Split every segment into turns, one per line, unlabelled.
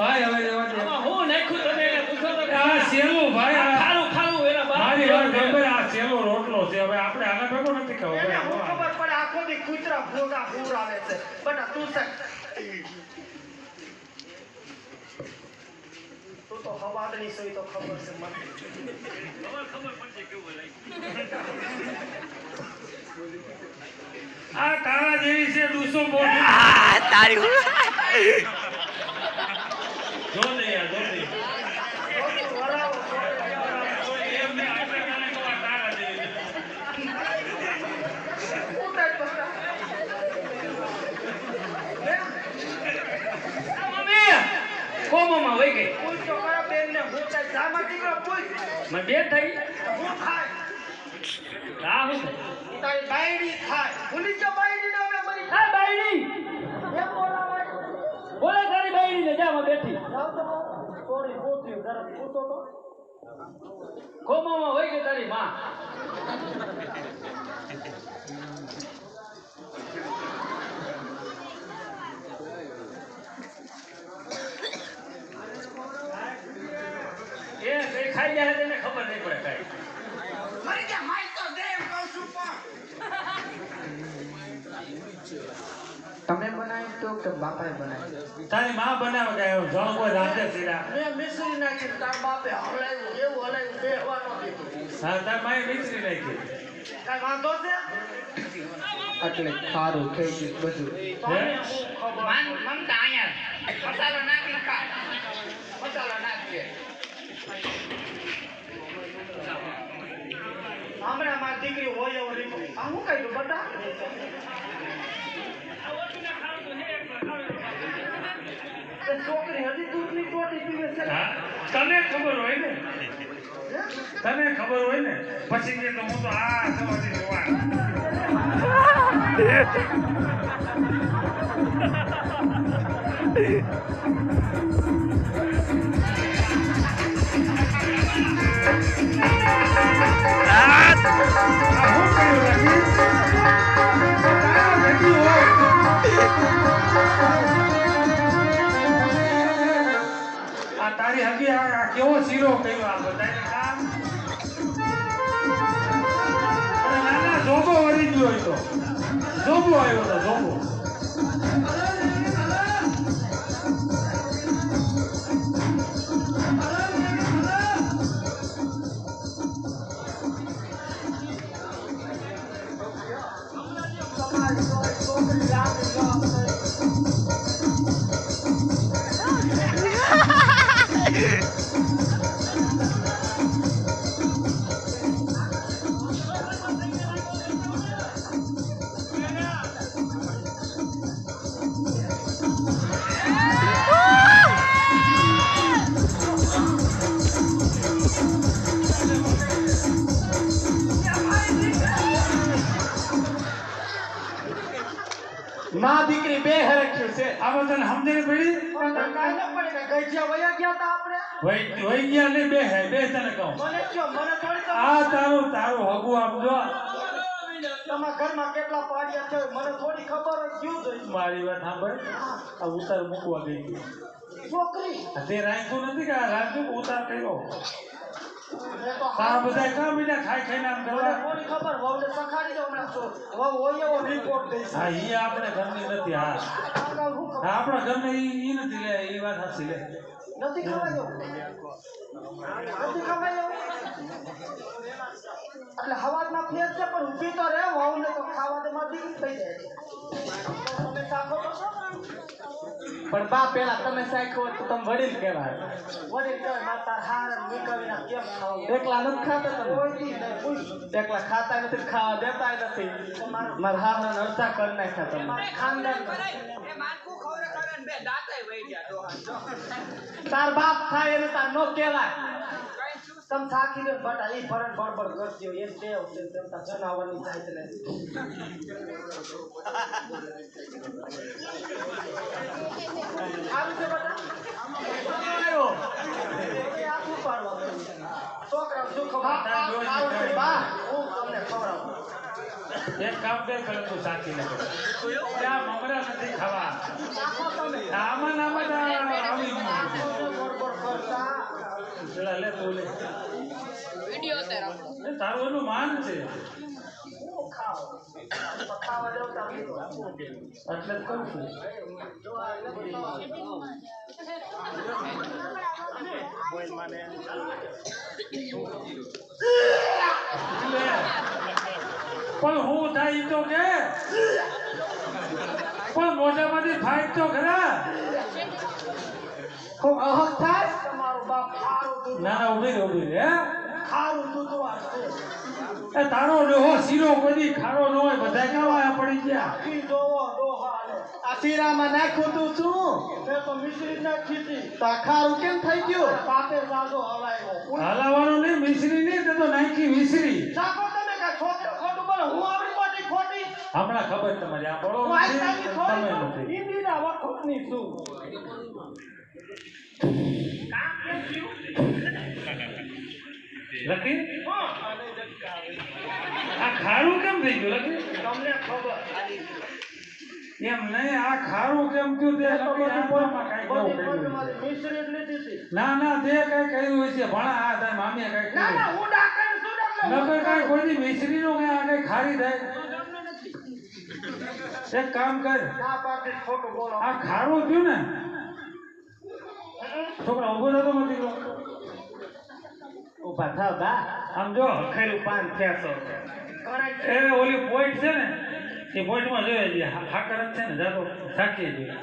ભાઈ હવે જવા દે.
હું નાખ્યું તમે એને પૂછો તો
આ સેલું ભાઈ આ
ખારું ખારું એના બાપ
મારી વાત ગમે આ સેલો રોટલો છે. હવે આપણે આના ભેગો નથી ખાવો.
એને હું ખબર પડે આખો દી કૂતરા ભૂરા ભૂરા આવે છે. બટા તું છે. તું તો હવાડની સોય તો ખબર છે મને.
આ તારા જેવી છે દુસો બોલ
તારી
જો નહીં આ, જો નહીં.
તું વરાવો, વરાવો.
એમ નહીં, આપણે જાણે કે આ તારા જેવી છે.
હું તારી પાસે? હે?
મમ્મી કોમામાં વહી ગઈ
પૂછ તો ખરા બેનને, હું તારી જામાં દીકરો પૂછ.
બે થઈ
હું થાય?
આ હું?
તારી બાયડી થાય. ભૂલી ગયો બાયડીને હવે મરી
આ બાયડી
એમ બોલાવાય?
બોલે તારી બાયડી ને જામાં બેઠી
જાઓ તો થોડી પૂછ્યું, જરા પૂછો તો.
કોમામાં હોય કે તારી માં એ કઈ ખાઈ જાય તેને ખબર નહીં પડે કઈ.
મરી ગયા, માય તો દે કહું છું પણ. તમે બનાવ્યું તો કે બાપાએ બનાવ્યું?
તારી માં બનાવે કે એવું જણ કોઈ રાતે સીડા
મેં મિશ્રી નાખી તાર બાપે હલાયું એવું હલાયું બેહવાનો દીધું.
હા તાર માએ મિશ્રી નાખી.
કાંઈ વાંધો છે?
એટલે ખારું થઈ ગયું બધું.
મમતા અહીંયા મસાલો નાખી ખા. મસાલો નાખીએ
હમણાં મારી દીકરી હોય એવો રીતો આ હું કહી દઉં બટા તે છોકરી હજી દૂધની ટોટી પીવે છે.
હા? તને ખબર હોય ને? તને ખબર હોય ને? પછી કે તો હું તો આ સવારી જોવા. આ તારા હકી આ કેવો શીરો કર્યો આ નાના જોબો વળી ગયો તો. જોબો આવ્યો તો, જોબો.
તમારી છોકરી છોકરી
માં દીકરી બે હરખ્યું છે.
આ બધાને સમજણ પડી?
પણ કાંઈ ન પડે કે વયા ગયા તા આપણે.
વહી ગયા ને બે હે બે તને કહું.
મને કયો મને થોડી ખબર.
આ તારું તારું હગું આમ જો.
તમારા ઘરમાં કેટલા પાડ્યા છે મને થોડી ખબર હોય ક્યું જોઈ
મારી વાત સાંભળ. આ ઉતાર મૂકવા ગઈ.
છોકરી.
તે રાખ્યું નથી કે આ રાખ્યું ઉતાર કર્યો?
મેં
બધા કાં બીજા ખાઈ ખાઈને આમ કરવા.
થોડી ખબર? વહુને સખાડી દો હમણાં. તો વહુ હોય એવો રિપોર્ટ દઈશ
હા ઈ આપણે ઘરની નથી હા. આપણા ઘરને ઈ ઈ નથી લે એ વાત સાચી લે.
નથી ખવાયો? નથી ખવાયો? એટલે હવાના ફેર છે પણ ઊભી તો રહે. વહુને તો ખાવા દે માં થઈ જાય. તમે સાખો તો છો?
પણ બા પેલા તમે સાખો તો તમે વડીલ કહેવાય.
વડીલ કહેવાય મારે તાર હાર નીકળીને કેમ ખાવ
એકલા નથી ખાતા તમે.
કોઈ
એકલા ખાતા નથી ખાવા દેતા નથી. મારા ને અડધા કરી નાખ્યા તમે.
ખાનદાન
તાર બાપ થાય એને તાર નો કહેવાય.
તમ થાકી ગયો બટ અહીં ફરણ ફળ પર ગયો એમ બે વખતે તમ તા જનાવરની થાય તને આવું છે બટા? આખું પાડવા છોકરા શું ખબર? બા હું તમને ખવડાવું.
એક કામ બે કરે તું સાચી ન ત્યાં મમરા નથી ખાવા? આમાં નામાં આવી કરતા. લે તું લે. તારું એનું માન છે. એટલે જ કહું પણ હું થાય તો કે પણ મોઢામાંથી થાય તો ખરા
હું અહક થાય તમારો બાપ
ના ના ઊભી રે ઊભી રે હે?
ખારું
એ તારો ડોહો શીરો કોઈ ખારો ન હોય બધા કેવા પડી ગયા
જોવો ડોહાને.
આ શીરામાં તું શું
મેં તો મિશ્રી નાખી હતી.
તો ખારું કેમ થઈ ગયું
પાતે જાજો હલાવ્યો.
હલાવાનો નહીં મિશ્રી નહીં તે તો નાખી મિશ્રી
સાકો તમે કા છોકરો ખોટું બોલો હું આપણી પાટી ખોટી.
હમણાં ખબર તમારી આ બોલો
હું આજકાલની
તમે
થોડી છું.
કામ
કેમ વખતની છું.
લખી? આ ખારું કેમ થઈ ગયું? લખી?
તમને ખબર.
એમ નહીં આ ખારું કેમ થયું? તે ના ના તે કઈ કર્યું છે ભણા આ થાય મામીએ કઈ નકર કાંઈ કોઈની મિશ્રી નો આ કઈ ખારી થાય. એક કામ કર. આ ખારું થયું ને છોકરા ઊભો થતો નથી.
ઊભા થાવ બા.
આમ જો
પાન ફેંસો
એ ઓલી પોઈન્ટ છે ને એ પોઈન્ટમાં જોઈએ છે હાકર છે ને જાતો સાચી જોઈએ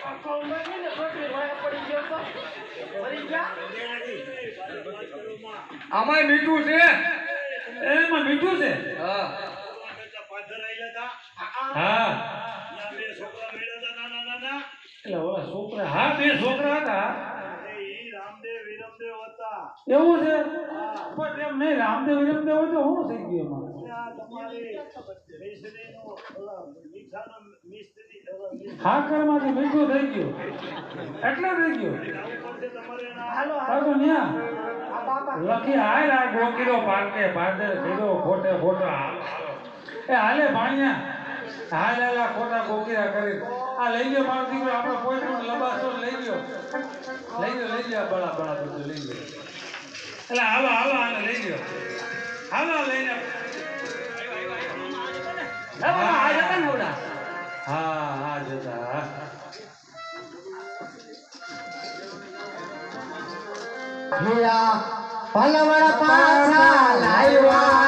આ કૌભાંડ નહીં ને છોકરી વાયા પડી ગયો તો. પડી ગયા?
આમાંય મીઠું છે.
એમાં મીઠું છે?
હા.
હા. એટલે ઓલા છોકરા હા બે છોકરા હતા. એવું છે? પણ એમ નહીં રામદેવ રામદેવ હોય તો શું થઈ ગયું એમાં? હાકરમાંથી મીઠું થઈ ગયું. એટલે થઈ ગયું.
હાલો હાલો.
ન્યા. લખી હાય આ ગોકીરો પાકે પાદર ભેગો ખોટે ખોટો. હાલો, હાલો. એ હાલે ભાણિયા. હાલ હાલ ખોટા ગોકીરા કરી. આ લઈ ગયો મારો દીકરો કોઈ પણ લબાસો લઈ ગયો લઈ ગયો લઈ ગયા બળા બળા બધું લઈ ગયો એટલે હાલો હાલો આને લઈ ગયો હાલો લઈને હા હા જતા
પલવડ પાછા લાવ્યા.